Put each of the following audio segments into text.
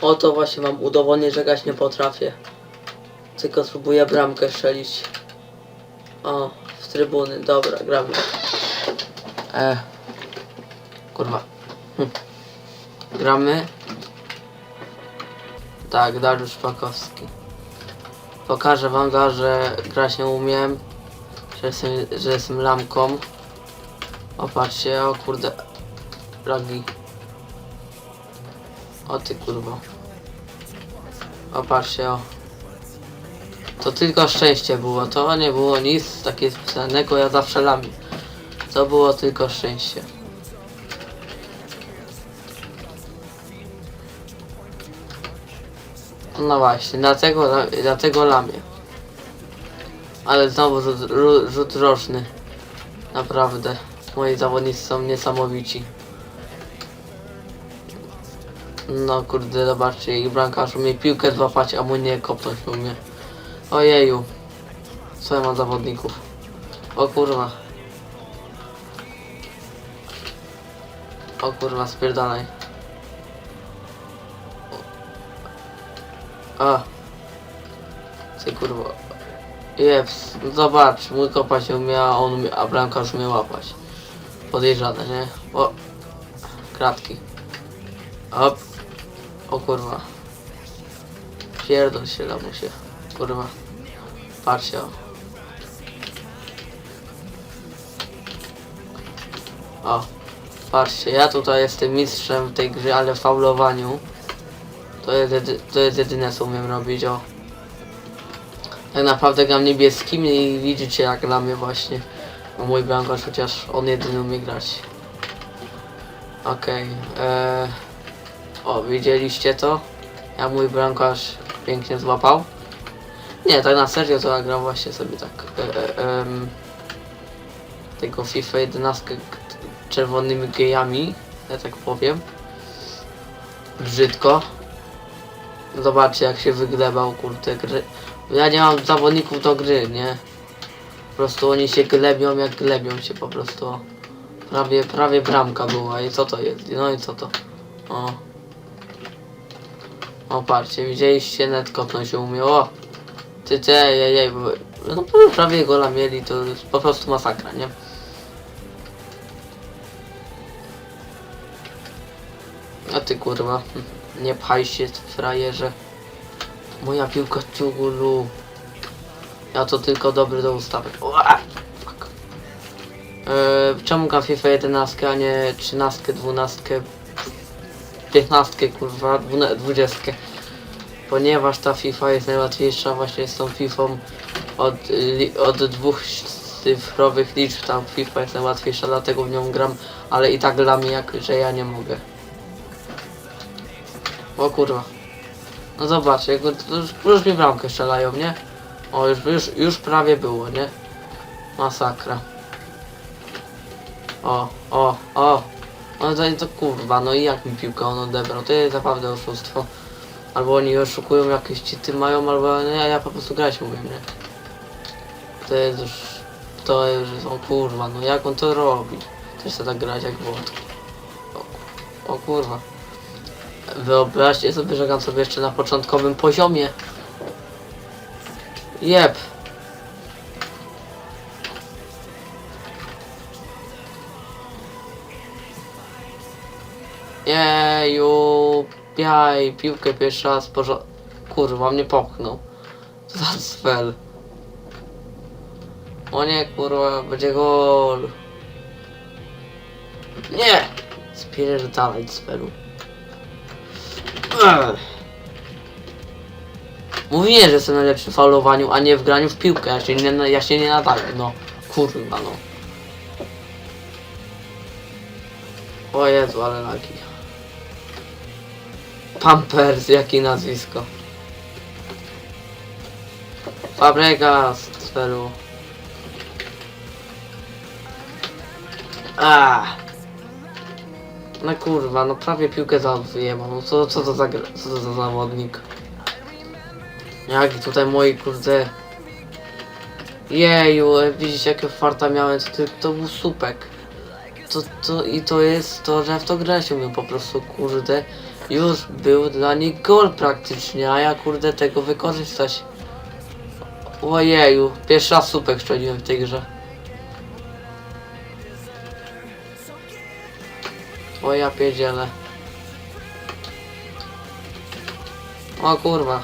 Oto właśnie mam udowodnić, że grać nie potrafię. Tylko spróbuję bramkę strzelić. O, w trybuny, dobra, gramy. E, kurwa. Hm. Gramy. Tak, Dariusz Pakowski. Pokażę wam, że grać nie umiem. Że jestem, że jestem lamką. O, patrzcie, o kurde. Lagi. O ty kurwa. O patrzcie, o. To tylko szczęście było, to nie było nic takiego specjalnego, ja zawsze lamię. To było tylko szczęście. No właśnie, dlatego, dlatego lamię. Ale znowu rzut, rzut roczny. Naprawdę. Moi zawodnicy są niesamowici. No kurde, zobaczcie, ich bramkarz umie piłkę złapać, a mu nie kopnąć umie. Ojeju. Co ja mam zawodników? O kurwa. O kurwa, spierdalaj. A. Ty kurwa. Jeps, zobacz, mój kopać się umie, a on umie, a bramkarz umie łapać. Podejrzane, nie? O. Kratki. Op. O kurwa. Pierdol się, lamusie. Kurwa. Patrzcie o. O. Patrzcie, ja tutaj jestem mistrzem w tej grze, ale w faulowaniu. To jest, to jest jedyne co umiem robić, o. Tak naprawdę gram niebieskim i widzicie jak dla mnie właśnie. No mój bramkarz, chociaż on jedyny umie grać. Okej. eee, o, widzieliście to? Jak mój bramkarz pięknie złapał. Nie, tak na serio to ja gram właśnie sobie tak. E, e, tego FIFA 11 k- czerwonymi gejami, ja tak powiem. Brzydko. Zobaczcie jak się wyglebał kurde gry. Ja nie mam zawodników do gry, nie? Po prostu oni się glebią jak glebią się po prostu. Prawie, prawie bramka była i co to jest? No i co to? O. O patrzcie, widzieliście net kopnął się umiał. Ty, ty, jej, jej, bo- no prawie gola mieli, to jest po prostu masakra, nie? A ty kurwa, nie pchaj się frajerze. Moja piłka ciugulu. Ja to tylko dobry do! Fuck. Eee, czemu gram FIFA 11, a nie 13, 12, 15, kurwa, 12, 20? Ponieważ ta FIFA jest najłatwiejsza właśnie z tą FIFA od, od dwóch cyfrowych liczb ta FIFA jest najłatwiejsza, dlatego w nią gram, ale i tak dla mnie jak, że ja nie mogę. O kurwa. No zobacz, jak już, już mi bramkę strzelają, nie? O, już, już, już prawie było, nie? Masakra. O, o, o. No to, to kurwa, no i jak mi piłkę on odebrał? To jest naprawdę oszustwo. Albo oni oszukują jakieś cheaty mają, albo nie, ja po prostu grać umiem, nie? To jest już... To jest... O kurwa, no jak on to robi? Też chce tak grać jak włod. O, o kurwa. Wyobraźcie sobie, że gram sobie jeszcze na początkowym poziomie. Jep. Jeju, jaj, piłkę pierwszy raz porzo... Kurwa, mnie popchnął. Za spell. O nie, kurwa, będzie gol. Nie! Spierdalaj spelu. Mówiłem, że jestem najlepszy w faulowaniu, a nie w graniu w piłkę. Ja się nie, ja się nie nadaję, no. Kurwa, no. O Jezu, ale laki. Pampers, jakie nazwisko. Fabregas, sferu. A. No kurwa, no prawie piłkę załatwiłem, no co, co to za co to za zawodnik? Jak tutaj moi kurde... Jeju, widzicie jakie farta miałem, to, to, był supek. To, to, I to jest to, że w to grać umiem po prostu, kurde. Już był dla nich gol praktycznie, a ja kurde tego wykorzystać. Ojeju, pierwszy raz słupek szczeliłem w tej grze. O ja pierdzielę. O kurwa.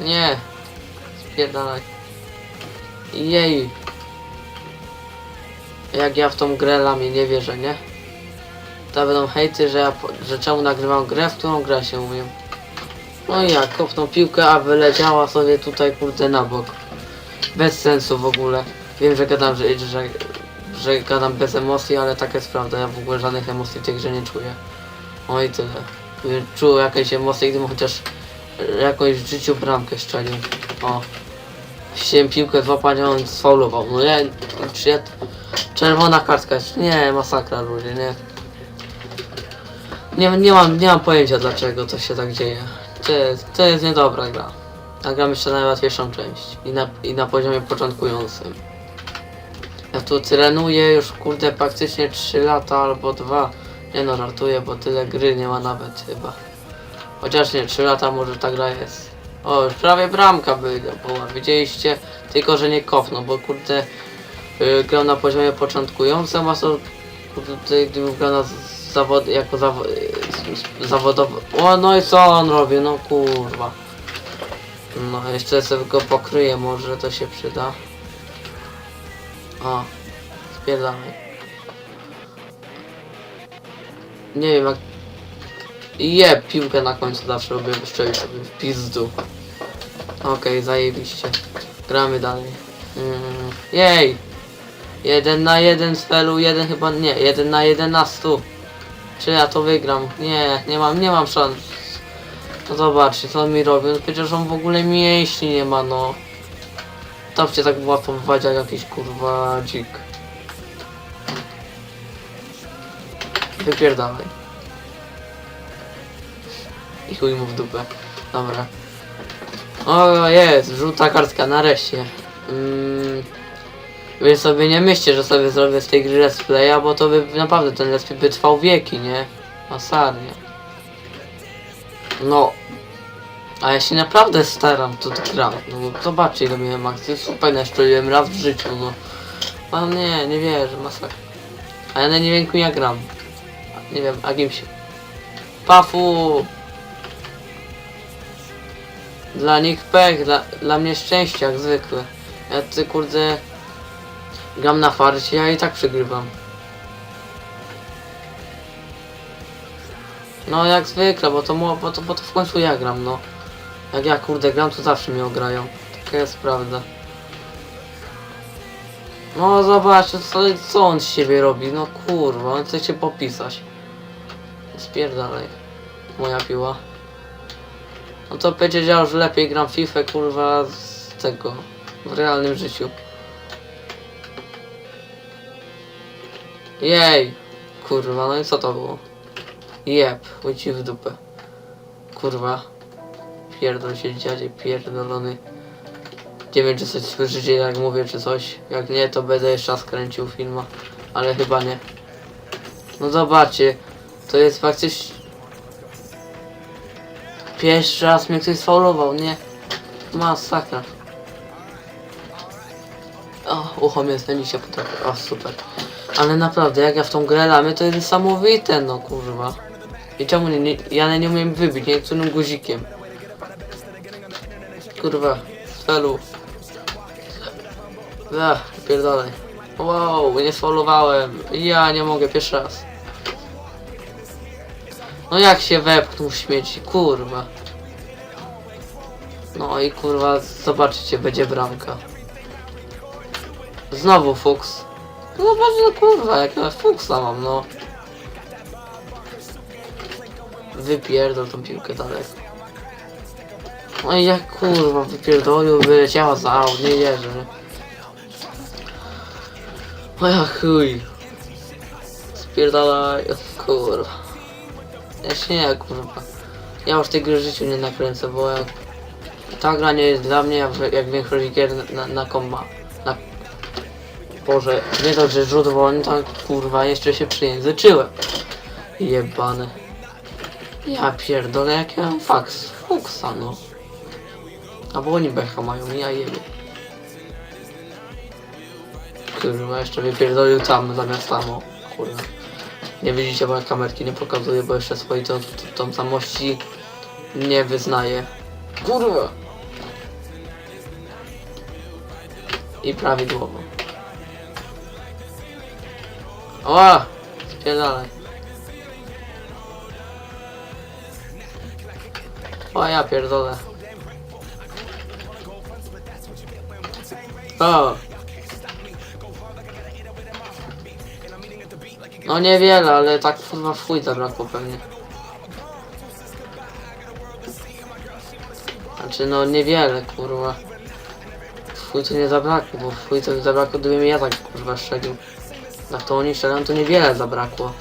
Nie. Spierdalaj. Jej. Jak ja w tą grę lamię, nie wierzę, nie? To będą hejty, że ja, że czemu nagrywam grę, w którą grę się umiem. No i jak, kopnął piłkę, a wyleciała sobie tutaj kurde na bok. Bez sensu w ogóle. Wiem, że gadam, że, że, że gadam bez emocji, ale tak jest prawda. Ja w ogóle żadnych emocji w tej grze nie czuję. O i tyle. Czuł jakieś emocje, gdybym chociaż jakąś w życiu bramkę strzelił. O. Chciałem piłkę złapać, a on sfaulował. No ja, ja, czerwona kartka nie, masakra ludzie, nie. Nie, nie, mam, nie mam pojęcia dlaczego to się tak dzieje. To jest, to jest niedobra gra. A gram jeszcze najłatwiejszą część i na, i na poziomie początkującym. Ja tu trenuję już kurde praktycznie 3 lata albo 2. Nie no, żartuję, bo tyle gry nie ma nawet chyba. Chociaż nie, 3 lata może ta gra jest. O, już prawie bramka była, widzieliście? Tylko, że nie kopnął, bo kurde yy, grał na poziomie początkującym, a to kurde, gdybym grał na zawod, jako zawo, yy, zawodowy. O, no i co on robi? No kurwa. No, jeszcze sobie go pokryję, może to się przyda. O, spierdamy. Nie wiem jak... Je, piłkę na końcu zawsze lubię strzelić sobie w pizdu. Okej, zajebiście. Gramy dalej. Mm, jej! Jeden na jeden z felu, jeden chyba nie, jeden na jedenastu. Czy ja to wygram? Nie, nie mam, nie mam szans. No zobaczcie, co on mi robi. No przecież on w ogóle mięśni nie ma, no. Tam cię tak łatwo wywać jak jakiś kurwa dzik. Wypierdalaj. I chuj mu w dupę. Dobra. O, jest, żółta kartka, nareszcie. Mm, wy sobie nie myślcie, że sobie zrobię z tej gry let's playa, bo to by naprawdę ten let's play by trwał wieki, nie? Masarnie. No. A ja się naprawdę staram, to gram. No bo zobaczcie ile miałem akcji. Super, naszczeliłem raz w życiu, no. A nie, nie wierzę, masakra. A ja na wiem, jak gram. Nie wiem, a kim się... Pafu! Dla nich pech, dla, dla mnie szczęście jak zwykle. Ja ty kurde gram na farcie, ja i tak przegrywam. No jak zwykle, bo to, bo to, bo to w końcu ja gram, no. Jak ja kurde gram, to zawsze mnie ograją. Taka jest prawda. No zobaczcie, co, co on z siebie robi, no kurwa, on chce się popisać. Spierdalaj. Moja piła. No to powiedział, że lepiej gram FIFA kurwa z tego w realnym życiu. Jej! Kurwa, no i co to było? Jeb, chodź w dupę. Kurwa. Pierdol się dziadzie, pierdolony. Nie wiem czy coś słyszycie jak mówię czy coś. Jak nie to będę jeszcze raz kręcił filma. Ale chyba nie. No zobaczcie. To jest faktycznie... Pierwszy raz mnie ktoś sfaulował, nie? Masakra. O, ucho mnie się potrafi. O, super. Ale naprawdę, jak ja w tą grę lamię, to jest niesamowite, no kurwa. I czemu nie, nie, ja nie umiem wybić, niektórym guzikiem. Kurwa, felu. Ach, pierdolej. Wow, nie sfaulowałem. Ja nie mogę, pierwszy raz. No jak się wepchnął śmieci, kurwa. No i kurwa, zobaczycie, będzie bramka. Znowu fuks. No no kurwa, jak ja fuksa mam, no. Wypierdol tą piłkę dalej. No i jak kurwa wypierdolił, wyleciała za nie wierzę. O ja chuj. Spierdalaj, o kurwa. Ja się nie, kurwa. Ja już w życiu nie nakręcę, bo jak... Ta gra nie jest dla mnie jak większość gier na, na, na komba. Boże, nie to, że rzut wolny, tak kurwa, jeszcze się przyjęzyczyłem. Jebane. Ja pierdolę, jak ja mam faks. Fuksa, no. Albo oni becha mają, ja jebie. Kurwa, jeszcze wypierdolił tam zamiast tam, o kurwa. Nie widzicie, bo kamerki nie pokazuję, bo jeszcze swojej tą, tą samości nie wyznaję. Kurwa! I prawidłowo. O! Spierdalaj. O, ja pierdolę. O! No niewiele, ale tak kurwa w zabrakło pewnie. Znaczy no niewiele kurwa. W to nie zabrakło, bo w to zabrakło gdybym ja tak kurwa strzelił. Jak to oni strzelają to niewiele zabrakło.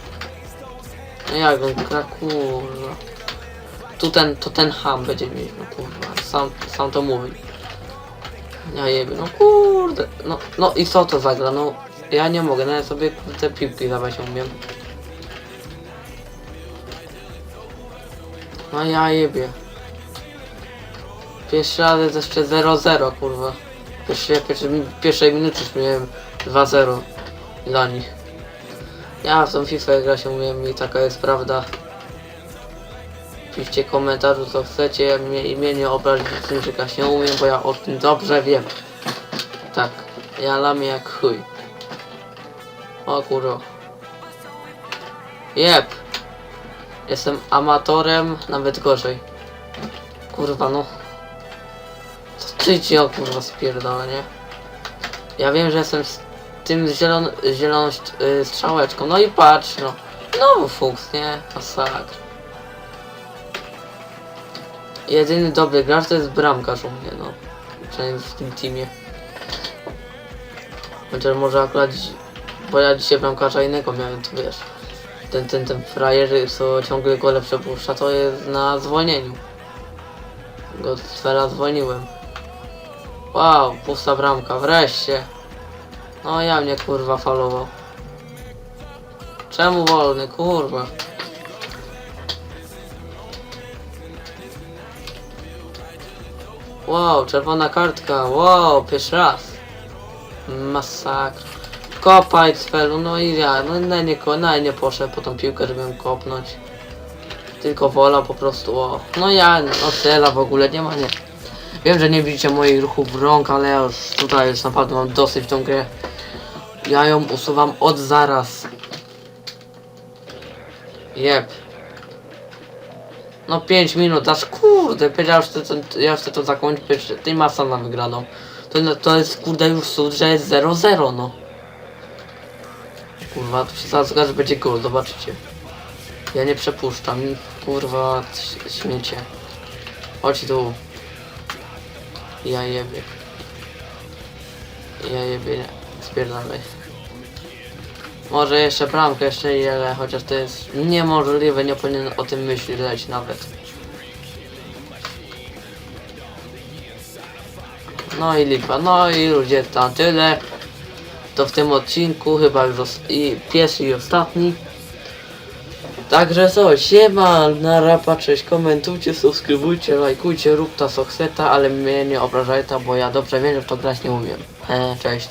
No jak on gra kurwa. Tu ten, to ten ham będzie mieć, no kurwa. Sam, sam to mówi. Ja jebie, no kurde. No, no i co to zagra, no. Ja nie mogę, nawet sobie te piłki dawać umiem. No ja jebie. Pierwszy raz jest jeszcze 0-0 kurwa. Pierwszy, pierwszy, pierwszej minuty już miałem 2-0 dla nich. Ja w tą FIFA się umiem i taka jest prawda. Piszcie komentarzu co chcecie, mnie imienie obrazić Chińczyka się umiem, bo ja o tym dobrze wiem. Tak, ja lamię jak chuj. O kurwa. Jep. Jestem amatorem, nawet gorzej. Kurwa no. Co ty ci o kurwa spierdolę, nie? Ja wiem, że jestem tym zielon, zieloną y, strzałeczką. No i patrz no. Znowu fuks, nie? Masakra. Jedyny dobry gracz to jest bramkarz u mnie, no. Przynajmniej w tym teamie. Chociaż może akurat, bo ja dzisiaj bramkarza innego miałem, to wiesz. Ten, ten, ten frajer, co ciągle gole przepuszcza, to jest na zwolnieniu. Go teraz zwolniłem. Wow, pusta bramka, wreszcie. No ja mnie kurwa falował. Czemu wolny, kurwa? Wow, czerwona kartka, wow, pierwszy raz. Masakra. Kopaj cfelu, no i ja, no na nie, na nie poszedł po tą piłkę, żeby ją kopnąć. Tylko wola po prostu, o. No ja, no cela w ogóle nie ma, nie. Wiem, że nie widzicie moich ruchów rąk, ale ja już tutaj już naprawdę mam dosyć w tą grę. Ja ją usuwam od zaraz. Jep. No 5 minut, aż kurde, powiedział, że to, to, ja chcę to zakończyć, ty ma sam na wygraną. To, to jest kurde już cud, że jest 0-0 no. Kurwa, tu się zaraz okaże, że będzie gol, zobaczycie. Ja nie przepuszczam, kurwa, śmiecie. Chodź tu. Ja jebie. Ja jebie, nie. Spierdalaj. Może jeszcze bramkę, ale chociaż to jest niemożliwe, nie powinien o tym myśleć nawet. No i lipa, no i ludzie tam tyle. To w tym odcinku chyba już i pierwszy i ostatni. Także co, siema, na rapa, cześć, komentujcie, subskrybujcie, lajkujcie, rób ta sokseta, ale mnie nie obrażaj ta, bo ja dobrze wiem, że to grać nie umiem. Cześć.